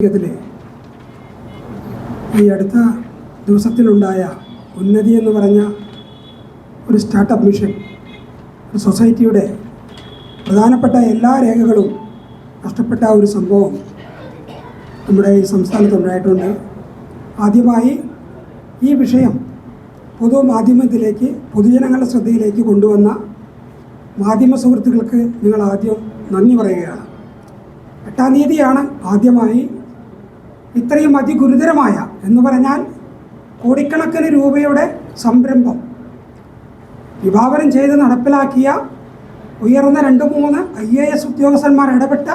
ഇതിലെ ഈ അടുത്ത ദിവസത്തിലുണ്ടായ ഉന്നതി എന്ന് പറഞ്ഞ ഒരു സ്റ്റാർട്ടപ്പ് മിഷൻ ഒരു സൊസൈറ്റിയുടെ പ്രധാനപ്പെട്ട എല്ലാ രേഖകളും നഷ്ടപ്പെട്ട ഒരു സംഭവം നമ്മുടെ ഈ സംസ്ഥാനത്ത് ഉണ്ടായിട്ടുണ്ട്. ആദ്യമായി ഈ വിഷയം പൊതുമാധ്യമത്തിലേക്ക് പൊതുജനങ്ങളുടെ ശ്രദ്ധയിലേക്ക് കൊണ്ടുവന്ന മാധ്യമ സുഹൃത്തുക്കൾക്ക് നിങ്ങൾ ആദ്യം നന്ദി പറയുകയാണ്. എട്ടാം തീയതിയാണ് ആദ്യമായി ഇത്രയും അതിഗുരുതരമായ എന്ന് പറഞ്ഞാൽ കോടിക്കണക്കിന് രൂപയുടെ സംരംഭം. വിഭാവനം ചെയ്ത് നടപ്പിലാക്കിയ ഉയർന്ന രണ്ട് മൂന്ന് ഐ എ എസ് ഉദ്യോഗസ്ഥന്മാർ ഇടപെട്ട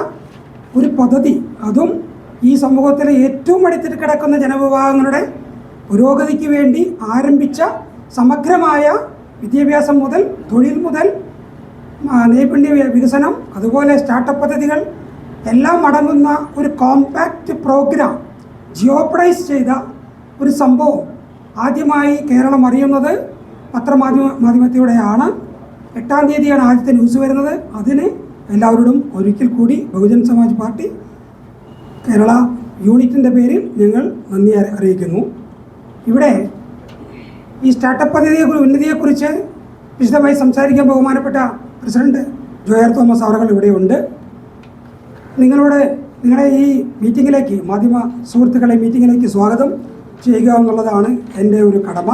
ഒരു പദ്ധതി. അതും ഈ സമൂഹത്തിലെ ഏറ്റവും അടുത്തിട്ട് കിടക്കുന്ന ജനവിഭാഗങ്ങളുടെ പുരോഗതിക്ക് വേണ്ടി ആരംഭിച്ച സമഗ്രമായ വിദ്യാഭ്യാസം മുതൽ തൊഴിൽ മുതൽ നൈപുണ്യ വികസനം അതുപോലെ സ്റ്റാർട്ടപ്പ് പദ്ധതികൾ എല്ലാം അടങ്ങുന്ന ഒരു കോമ്പാക്റ്റ് പ്രോഗ്രാം ജിയോപ്രൈസ് ചെയ്ത ഒരു സംഭവം ആദ്യമായി കേരളം അറിയുന്നത് പത്രമാധ്യമ മാധ്യമത്തിലൂടെയാണ്. എട്ടാം തീയതിയാണ് ആദ്യത്തെ ന്യൂസ് വരുന്നത്. അതിന് എല്ലാവരോടും ഒരിക്കൽ കൂടി ബഹുജൻ സമാജ് പാർട്ടി കേരള യൂണിറ്റിന്റെ പേരിൽ ഞങ്ങൾ നന്ദി അറിയിക്കുന്നു. ഇവിടെ ഈ സ്റ്റാർട്ടപ്പ് പദ്ധതിയെ ഉന്നതിയെക്കുറിച്ച് വിശദമായി സംസാരിക്കാൻ ബഹുമാനപ്പെട്ട പ്രസിഡന്റ് ജോയർ തോമസ് അവർ ഇവിടെയുണ്ട്. നിങ്ങളോട് നിങ്ങളെ ഈ മീറ്റിങ്ങിലേക്ക് മാധ്യമ സുഹൃത്തുക്കളെ മീറ്റിങ്ങിലേക്ക് സ്വാഗതം ചെയ്യുക എന്നുള്ളതാണ് എന്റെ ഒരു കടമ.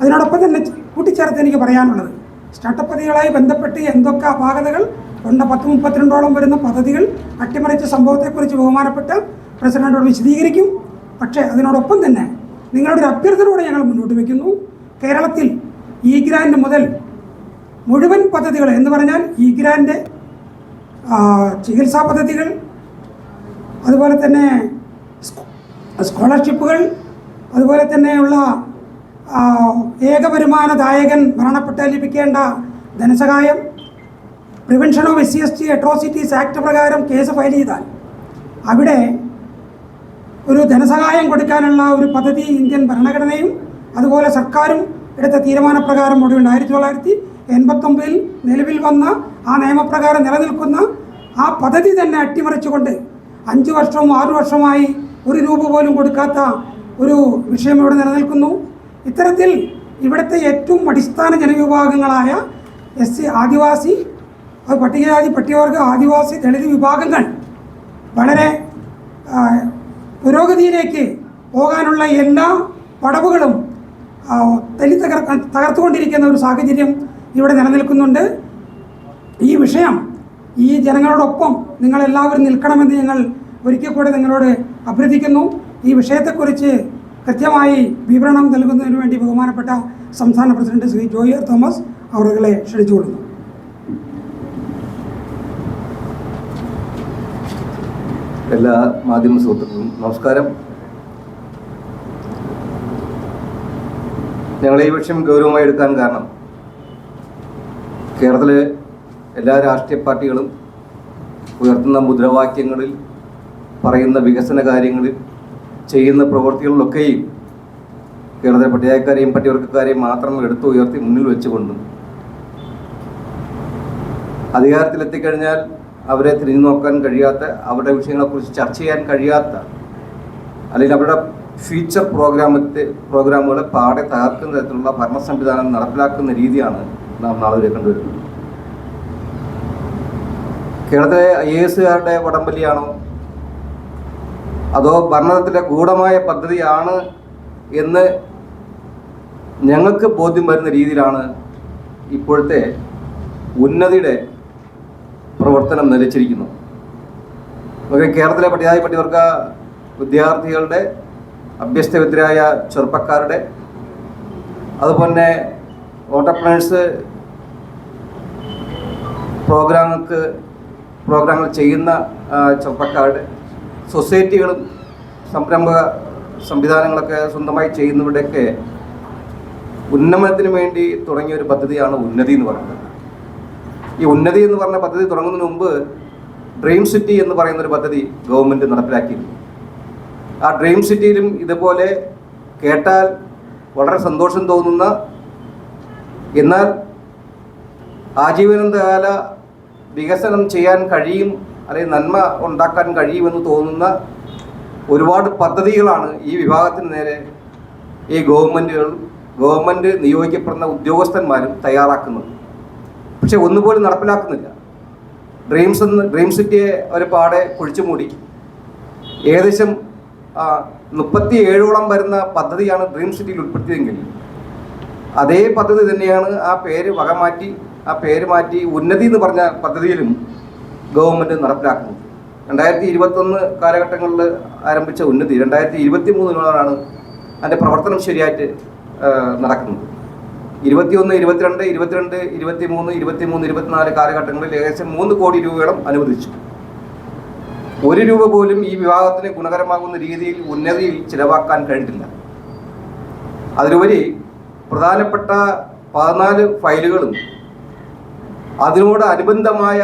അതിനോടൊപ്പം തന്നെ കൂട്ടിച്ചേർത്ത് എനിക്ക് പറയാനുള്ളത് സ്റ്റാർട്ടപ്പ് പദ്ധതികളായി ബന്ധപ്പെട്ട് എന്തൊക്കെ അപാകതകൾ ഉണ്ട് പത്ത് മുപ്പത്തിരണ്ടോളം വരുന്ന പദ്ധതികൾ അട്ടിമറിച്ച സംഭവത്തെക്കുറിച്ച് ബഹുമാനപ്പെട്ട പ്രസിഡന്റോട് വിശദീകരിക്കും. പക്ഷേ അതിനോടൊപ്പം തന്നെ നിങ്ങളുടെ ഒരു അഭ്യർത്ഥനയോടെ ഞങ്ങൾ മുന്നോട്ട് വയ്ക്കുന്നു. കേരളത്തിൽ ഇ ഗ്രാൻഡ് മുതൽ മുഴുവൻ പദ്ധതികൾ എന്ന് പറഞ്ഞാൽ ഇ ഗ്രാൻഡ് ചികിത്സാ പദ്ധതികൾ അതുപോലെ തന്നെ സ്കോ- സ്കോളർഷിപ്പുകൾ അതുപോലെ തന്നെയുള്ള ആ, ഏകവരുമാനദായകൻ മരണപ്പെട്ട ലഭിക്കേണ്ട ധനസഹായം prevention of S C S T atrocities act പ്രകാരം കേസ് ഫയൽ ചെയ്താൽ അവിടെ ഒരു ധനസഹായം കൊടുക്കാനുള്ള ഒരു പദ്ധതി ഇന്ത്യൻ ഭരണഘടനയും അതുപോലെ സർക്കാരും എടുത്ത തീരുമാനപ്രകാരം ഒടുവിൽ ആയിരത്തി തൊള്ളായിരത്തി എൺപത്തൊമ്പതിൽ നിലവിൽ വന്ന ആ നിയമപ്രകാരം നിലനിൽക്കുന്ന ആ പദ്ധതി തന്നെ അട്ടിമറിച്ചുകൊണ്ട് അഞ്ച് വർഷവും ആറു വർഷമായി ഒരു രൂപ പോലും കൊടുക്കാത്ത ഒരു വിഷയം ഇവിടെ നിലനിൽക്കുന്നു. ഇത്തരത്തിൽ ഇവിടുത്തെ ഏറ്റവും അടിസ്ഥാന ജനവിഭാഗങ്ങളായ എസ് സി ആദിവാസി അത് പട്ടികജാതി പട്ടികവർഗ ആദിവാസി ദളിത് വിഭാഗങ്ങൾ വളരെ പുരോഗതിയിലേക്ക് പോകാനുള്ള എല്ലാ പടവുകളും തല്ലി തകർ തകർത്തുകൊണ്ടിരിക്കുന്ന ഒരു സാഹചര്യം ഇവിടെ നിലനിൽക്കുന്നുണ്ട്. ഈ വിഷയം ഈ ജനങ്ങളോടൊപ്പം നിങ്ങളെല്ലാവരും നിൽക്കണമെന്ന് ഞങ്ങൾ ഒരിക്കൽ കൂടെ നിങ്ങളോട് അഭ്യർത്ഥിക്കുന്നു. ഈ വിഷയത്തെക്കുറിച്ച് കൃത്യമായി വിവരണം നൽകുന്നതിന് വേണ്ടി ബഹുമാനപ്പെട്ട സംസ്ഥാന പ്രസിഡന്റ് ശ്രീ ജോയർ തോമസ് അവരുകളെ ക്ഷണിച്ചുകൊള്ളുന്നു എല്ലാ മാധ്യമ സുഹൃത്തുക്കളും നമസ്കാരം. ഞങ്ങൾ ഈ വിഷയം ഗൗരവമായി എടുക്കാൻ കാരണം കേരളത്തിലെ എല്ലാ രാഷ്ട്രീയ പാർട്ടികളും ഉയർത്തുന്ന മുദ്രാവാക്യങ്ങളിൽ പറയുന്ന വികസന കാര്യങ്ങളിൽ ചെയ്യുന്ന പ്രവൃത്തികളിലൊക്കെയും കേരളത്തിലെ പട്ടികക്കാരെയും പട്ടികവർഗക്കാരെയും മാത്രം എടുത്തു ഉയർത്തി മുന്നിൽ വെച്ചുകൊണ്ടും അധികാരത്തിലെത്തിക്കഴിഞ്ഞാൽ അവരെ തിരിഞ്ഞു നോക്കാൻ കഴിയാത്ത അവരുടെ വിഷയങ്ങളെക്കുറിച്ച് ചർച്ച ചെയ്യാൻ കഴിയാത്ത അല്ലെങ്കിൽ അവരുടെ ഫ്യൂച്ചർ പ്രോഗ്രാമത്തെ പ്രോഗ്രാമുകളെ പാടെ തകർക്കുന്ന തരത്തിലുള്ള ഭരണ സംവിധാനം നടപ്പിലാക്കുന്ന രീതിയാണ് നാം നാളെ വരെ കണ്ടുവരുന്നത്. കേരളത്തിലെ ഐ എ എസുകാരുടെ വടംവലിയാണോ? അതോ ഭരണത്തിലെ ഗൂഢമായ പദ്ധതിയാണ് എന്ന് ഞങ്ങൾക്ക് ബോധ്യം വരുന്ന രീതിയിലാണ് ഇപ്പോഴത്തെ ഉന്നതിയുടെ പ്രവർത്തനം നിലച്ചിരിക്കുന്നു നമുക്ക് കേരളത്തിലെ പട്ടികജാതി പട്ടികവർഗ വിദ്യാർത്ഥികളുടെ അഭ്യസ്തവിദ്യരായ ചെറുപ്പക്കാരുടെ അതുപോലെ ഓട്ടർപ്രണേഴ്സ് പ്രോഗ്രാമുകൾക്ക് പ്രോഗ്രാമുകൾ ചെയ്യുന്ന ചെറുപ്പക്കാരുടെ സൊസൈറ്റികളും സംരംഭ സംവിധാനങ്ങളൊക്കെ സ്വന്തമായി ചെയ്യുന്നവരുടെയൊക്കെ ഉന്നമനത്തിന് വേണ്ടി തുടങ്ങിയ ഒരു പദ്ധതിയാണ് ഉന്നതി എന്ന് പറയുന്നത്. ഈ ഉന്നതി എന്ന് പറഞ്ഞ പദ്ധതി തുടങ്ങുന്നതിന് മുമ്പ് ഡ്രീം സിറ്റി എന്ന് പറയുന്ന ഒരു പദ്ധതി ഗവൺമെന്റ് നടപ്പിലാക്കിയിരുന്നു. ആ ഡ്രീം സിറ്റിയിലും ഇതുപോലെ കേട്ടാൽ വളരെ സന്തോഷം തോന്നുന്ന എന്നാൽ ആജീവനാന്തകാല വികസനം ചെയ്യാൻ കഴിയും അല്ലെങ്കിൽ നന്മ ഉണ്ടാക്കാൻ കഴിയുമെന്ന് തോന്നുന്ന ഒരുപാട് പദ്ധതികളാണ് ഈ വിഭാഗത്തിന് നേരെ ഈ ഗവൺമെന്റുകൾ ഗവൺമെന്റ് നിയോഗിക്കപ്പെടുന്ന ഉദ്യോഗസ്ഥന്മാരും തയ്യാറാക്കുന്നത്. പക്ഷെ ഒന്നുപോലും നടപ്പിലാക്കുന്നില്ല. ഡ്രീംസ് എന്ന് ഡ്രീം സിറ്റിയെ ഒരു പാടെ കുഴിച്ചു മൂടി. ഏകദേശം മുപ്പത്തി ഏഴോളം വരുന്ന പദ്ധതിയാണ് ഡ്രീം സിറ്റിയിൽ ഉൾപ്പെടുത്തിയതെങ്കിൽ അതേ പദ്ധതി തന്നെയാണ് ആ പേര് വക മാറ്റി ആ പേര് മാറ്റി ഉന്നതി എന്ന് പറഞ്ഞ പദ്ധതിയിലും ഗവൺമെന്റ് നടപ്പിലാക്കുന്നത്. രണ്ടായിരത്തി ഇരുപത്തൊന്ന് കാലഘട്ടങ്ങളിൽ ആരംഭിച്ച ഉന്നതി രണ്ടായിരത്തി ഇരുപത്തി മൂന്നിനോടാണ് അതിന്റെ പ്രവർത്തനം ശരിയായിട്ട് നടക്കുന്നത്. ഇരുപത്തിയൊന്ന് ഇരുപത്തിരണ്ട് ഇരുപത്തിരണ്ട് ഇരുപത്തി മൂന്ന് ഇരുപത്തി മൂന്ന് ഇരുപത്തിനാല് കാലഘട്ടങ്ങളിൽ ഏകദേശം മൂന്ന് കോടി രൂപയോളം അനുവദിച്ചു. ഒരു രൂപ പോലും ഈ വിവാഹത്തിന് ഗുണകരമാകുന്ന രീതിയിൽ ഉന്നതിയിൽ ചിലവാക്കാൻ കഴിഞ്ഞിട്ടില്ല. അതിലുപരി പ്രധാനപ്പെട്ട പതിനാല് ഫയലുകളും അതിനോട് അനുബന്ധമായ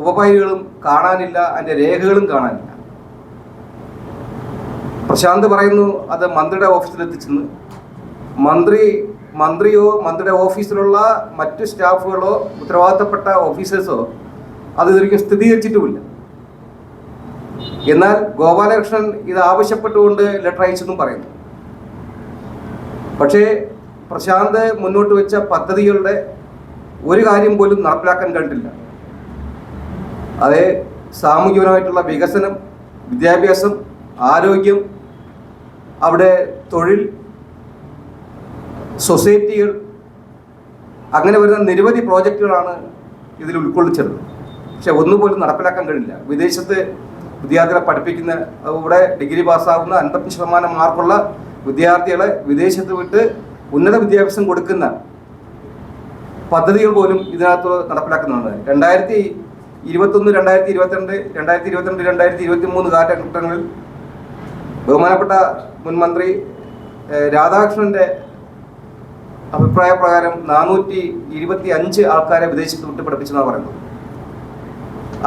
ഉപഫയലുകളും കാണാനില്ല അതിന്റെ രേഖകളും കാണാനില്ല. പ്രശാന്ത് പറയുന്നു അത് മന്ത്രിയുടെ ഓഫീസിൽ എത്തിച്ചെന്ന് മന്ത്രി മന്ത്രിയോ മന്ത്രിയുടെ ഓഫീസിലുള്ള മറ്റു സ്റ്റാഫുകളോ ഉത്തരവാദിത്തപ്പെട്ട ഓഫീസേഴ്സോ അത് ഇതൊരിക്കലും സ്ഥിരീകരിച്ചിട്ടുമില്ല. എന്നാൽ ഗോപാലകൃഷ്ണൻ ഇത് ആവശ്യപ്പെട്ടുകൊണ്ട് ലെറ്റർ അയച്ചെന്നും പറയുന്നു. പക്ഷേ പ്രശാന്ത് മുന്നോട്ട് വെച്ച പദ്ധതികളുടെ ഒരു കാര്യം പോലും നടപ്പിലാക്കാൻ കണ്ടില്ല അതേ സാമൂഹികപരമായിട്ടുള്ള വികസനം വിദ്യാഭ്യാസം ആരോഗ്യം അവിടെ തൊഴിൽ സൊസൈറ്റികൾ അങ്ങനെ വരുന്ന നിരവധി പ്രോജക്റ്റുകളാണ് ഇതിൽ ഉൾക്കൊള്ളിച്ചത്. പക്ഷെ ഒന്നുപോലും നടപ്പിലാക്കാൻ കഴിയില്ല വിദേശത്ത് വിദ്യാർത്ഥികളെ പഠിപ്പിക്കുന്ന ഇവിടെ ഡിഗ്രി പാസ്സാകുന്ന അൻപത്തി ശതമാനം മാർക്കുള്ള വിദ്യാർത്ഥികളെ വിദേശത്ത് വിട്ട് ഉന്നത വിദ്യാഭ്യാസം കൊടുക്കുന്ന പദ്ധതികൾ പോലും ഇതിനകത്ത് നടപ്പിലാക്കുന്നുണ്ട്. രണ്ടായിരത്തി ഇരുപത്തൊന്ന് രണ്ടായിരത്തി ഇരുപത്തിരണ്ട് രണ്ടായിരത്തി ഇരുപത്തിരണ്ട് രണ്ടായിരത്തി ഇരുപത്തി മൂന്ന് കാലഘട്ടങ്ങളിൽ ബഹുമാനപ്പെട്ട മുൻ മന്ത്രി രാധാകൃഷ്ണന്റെ അഭിപ്രായ പ്രകാരം നാനൂറ്റി ഇരുപത്തി അഞ്ച് ആൾക്കാരെ വിദേശത്ത് വിട്ട് പഠിപ്പിച്ചെന്നാണ് പറയുന്നത്.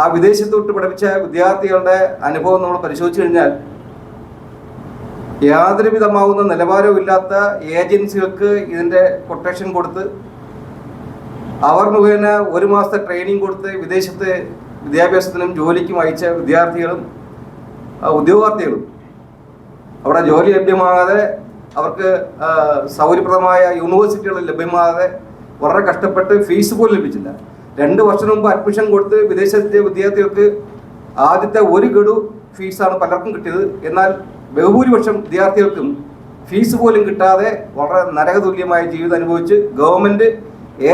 ആ വിദേശത്ത് വിട്ട് പഠിപ്പിച്ച വിദ്യാർത്ഥികളുടെ അനുഭവം നമ്മൾ പരിശോധിച്ചു കഴിഞ്ഞാൽ യാതൊരു വിധമാവുന്ന നിലവാരവും ഇല്ലാത്ത ഏജൻസികൾക്ക് ഇതിന്റെ കൊട്ടേഷൻ കൊടുത്ത് അവർ മുഖേന ഒരു മാസത്തെ ട്രെയിനിങ് കൊടുത്ത് വിദേശത്ത് വിദ്യാഭ്യാസത്തിനും ജോലിക്കും അയച്ച വിദ്യാർത്ഥികളും ഉദ്യോഗാർത്ഥികളും. അവിടെ ജോലി ലഭ്യമാകാതെ അവർക്ക് സൗകര്യപ്രദമായ യൂണിവേഴ്സിറ്റികൾ ലഭ്യമാകാതെ വളരെ കഷ്ടപ്പെട്ട് ഫീസ് പോലും ലഭിച്ചില്ല. രണ്ട് വർഷം മുമ്പ് അഡ്മിഷൻ കൊടുത്ത് വിദേശത്തെ വിദ്യാർത്ഥികൾക്ക് ആദ്യത്തെ ഒരു ഗഡു ഫീസാണ് പലർക്കും കിട്ടിയത്. എന്നാൽ ബഹുഭൂരിപക്ഷം വിദ്യാർത്ഥികൾക്കും ഫീസ് പോലും കിട്ടാതെ വളരെ നരകതുല്യമായ ജീവിതം അനുഭവിച്ച് ഗവൺമെന്റ്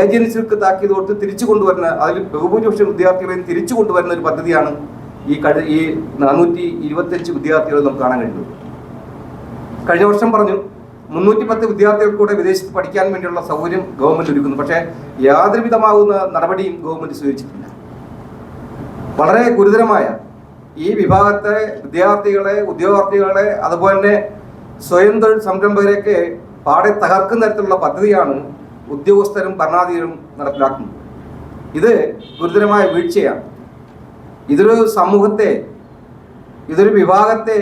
ഏജൻസികൾക്ക് താക്കീത് കൊടുത്ത് തിരിച്ചു കൊണ്ടുവരുന്ന അതിൽ ബഹുഭൂരിപക്ഷം വിദ്യാർത്ഥികളെയും തിരിച്ചു കൊണ്ടുവരുന്ന ഒരു പദ്ധതിയാണ് ഈ കഴി ഈ നാനൂറ്റി ഇരുപത്തഞ്ച് വിദ്യാർത്ഥികളെ നമുക്ക് കാണാൻ കഴിഞ്ഞത് കഴിഞ്ഞ വർഷം പറഞ്ഞു മുന്നൂറ്റി പത്ത് വിദ്യാർത്ഥികൾക്കൂടെ വിദേശത്ത് പഠിക്കാൻ വേണ്ടിയുള്ള സൗകര്യം ഗവൺമെന്റ് ഒരുക്കുന്നു. പക്ഷേ യാതൊരുവിധമാകുന്ന നടപടിയും ഗവൺമെന്റ് സ്വീകരിച്ചിട്ടില്ല. വളരെ ഗുരുതരമായ ഈ വിഭാഗത്തെ വിദ്യാർത്ഥികളെ ഉദ്യോഗാർത്ഥികളെ അതുപോലെ തന്നെ സ്വയം തൊഴിൽ സംരംഭകരെയൊക്കെ പാടെ തകർക്കുന്ന തരത്തിലുള്ള പദ്ധതിയാണ് ഉദ്യോഗസ്ഥരും ഭരണാധികാരികളും നടപ്പിലാക്കുന്നത്. ഇത് ഗുരുതരമായ വീഴ്ചയാണ്. ഇതൊരു സമൂഹത്തെ ഇതൊരു വിഭാഗത്തെ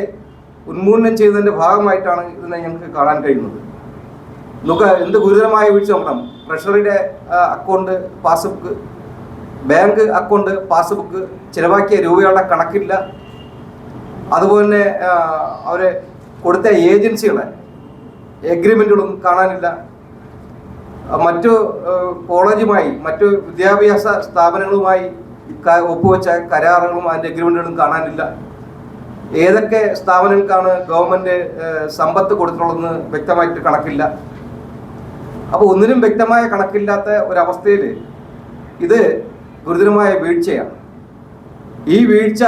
ഉന്മൂലനം ചെയ്യുന്നതിന്റെ ഭാഗമായിട്ടാണ് ഇതിനെ ഞങ്ങൾക്ക് കാണാൻ കഴിയുന്നത്. നമുക്ക് എന്ത് ഗുരുതരമായ വീഴ്ച നോക്കണം. ട്രഷറിയുടെ account passbook bank account passbook ചിലവാക്കിയ രൂപയുടെ കണക്കില്ല. അതുപോലെ തന്നെ അവർ കൊടുത്ത ഏജൻസികളെ എഗ്രിമെന്റുകളൊന്നും കാണാനില്ല. മറ്റു കോളേജുമായി മറ്റു വിദ്യാഭ്യാസ സ്ഥാപനങ്ങളുമായി ഒപ്പുവെച്ച കരാറുകളും അതിന്റെ എഗ്രിമെന്റുകളും കാണാനില്ല. ഏതൊക്കെ സ്ഥാപനങ്ങൾക്കാണ് ഗവൺമെന്റ് സമ്പത്ത് കൊടുത്തിട്ടുള്ളതെന്ന് വ്യക്തമായിട്ട് കണക്കില്ല. അപ്പോൾ ഒന്നിനും വ്യക്തമായ കണക്കില്ലാത്ത ഒരവസ്ഥയിൽ ഇത് ഗുരുതരമായ വീഴ്ചയാണ്. ഈ വീഴ്ച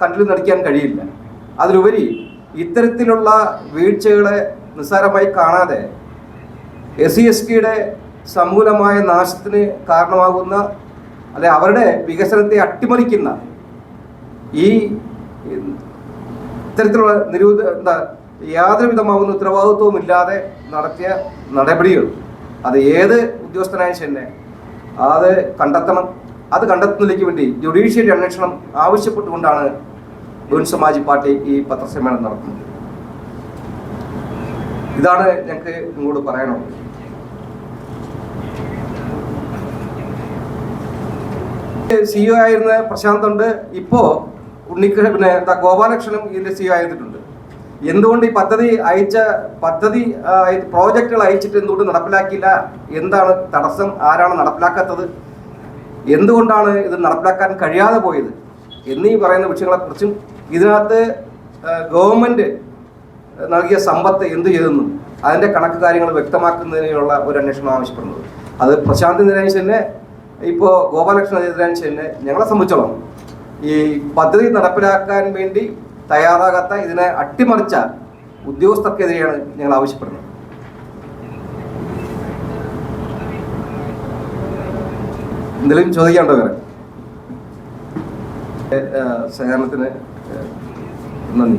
കണ്ടിൽ നടിക്കാൻ കഴിയില്ല. അതിലുപരി ഇത്തരത്തിലുള്ള വീഴ്ചകളെ നിസ്സാരമായി കാണാതെ എസ് സി എസ് ടിയുടെ സമൂലമായ നാശത്തിന് കാരണമാകുന്ന അല്ലെ അവരുടെ വികസനത്തെ അട്ടിമറിക്കുന്ന ഈ ഇത്തരത്തിലുള്ള നിരൂപ എന്താ യാതൊരു വിധമാകുന്ന ഉത്തരവാദിത്വവും ഇല്ലാതെ നടത്തിയ നടപടികൾ അത് ഏത് ഉദ്യോഗസ്ഥനായാലും തന്നെ അത് കണ്ടെത്തണം. അത് കണ്ടെത്തുന്നതിലേക്ക് വേണ്ടി ജുഡീഷ്യറി അന്വേഷണം ആവശ്യപ്പെട്ടുകൊണ്ടാണ് ബഹുൻ സമാജ് പാർട്ടി ഈ പത്രസമ്മേളനം നടത്തുന്നത്. ഇതാണ് ഞങ്ങൾക്ക് ഇങ്ങോട്ട് പറയാനുള്ളത്. സിഇഒ ആയിരുന്ന പ്രശാന്ത് ഉണ്ട്. ഇപ്പോ ഉണ്ണിക്ക പിന്നെ എന്താ ഗോപാലകൃഷ്ണനും ഇതിന്റെ സിഇഒ ആയിരുന്നിട്ടുണ്ട്. എന്തുകൊണ്ട് ഈ പദ്ധതി അയച്ച പദ്ധതി പ്രോജക്റ്റുകൾ അയച്ചിട്ട് എന്തുകൊണ്ട് നടപ്പിലാക്കിയില്ല? എന്താണ് തടസ്സം? ആരാണ് നടപ്പിലാക്കാത്തത്? എന്തുകൊണ്ടാണ് ഇത് നടപ്പിലാക്കാൻ കഴിയാതെ പോയത്? എന്നീ പറയുന്ന വിഷയങ്ങളെക്കുറിച്ചും ഇതിനകത്ത് ഗവൺമെന്റ് നൽകിയ സമ്പത്ത് എന്ത് ചെയ്തെന്നും അതിന്റെ കണക്ക് കാര്യങ്ങൾ വ്യക്തമാക്കുന്നതിനുള്ള ഒരു അന്വേഷണം ആവശ്യപ്പെടുന്നത്. അത് പ്രശാന്ത് നിരാഞ്ജനെ ഇപ്പോൾ ഗോപാലകൃഷ്ണ നിരാഞ്ജനെ ഞങ്ങളെ സംബന്ധിച്ചോളം ഈ പദ്ധതി നടപ്പിലാക്കാൻ വേണ്ടി തയ്യാറാകാത്ത ഇതിനെ അട്ടിമറിച്ച ഉദ്യോഗസ്ഥർക്കെതിരെയാണ് ഞങ്ങൾ ആവശ്യപ്പെടുന്നത്. എന്തെങ്കിലും ചോദിക്കാണ്ടോ വേറെ സഹകരണത്തിന് നന്ദി.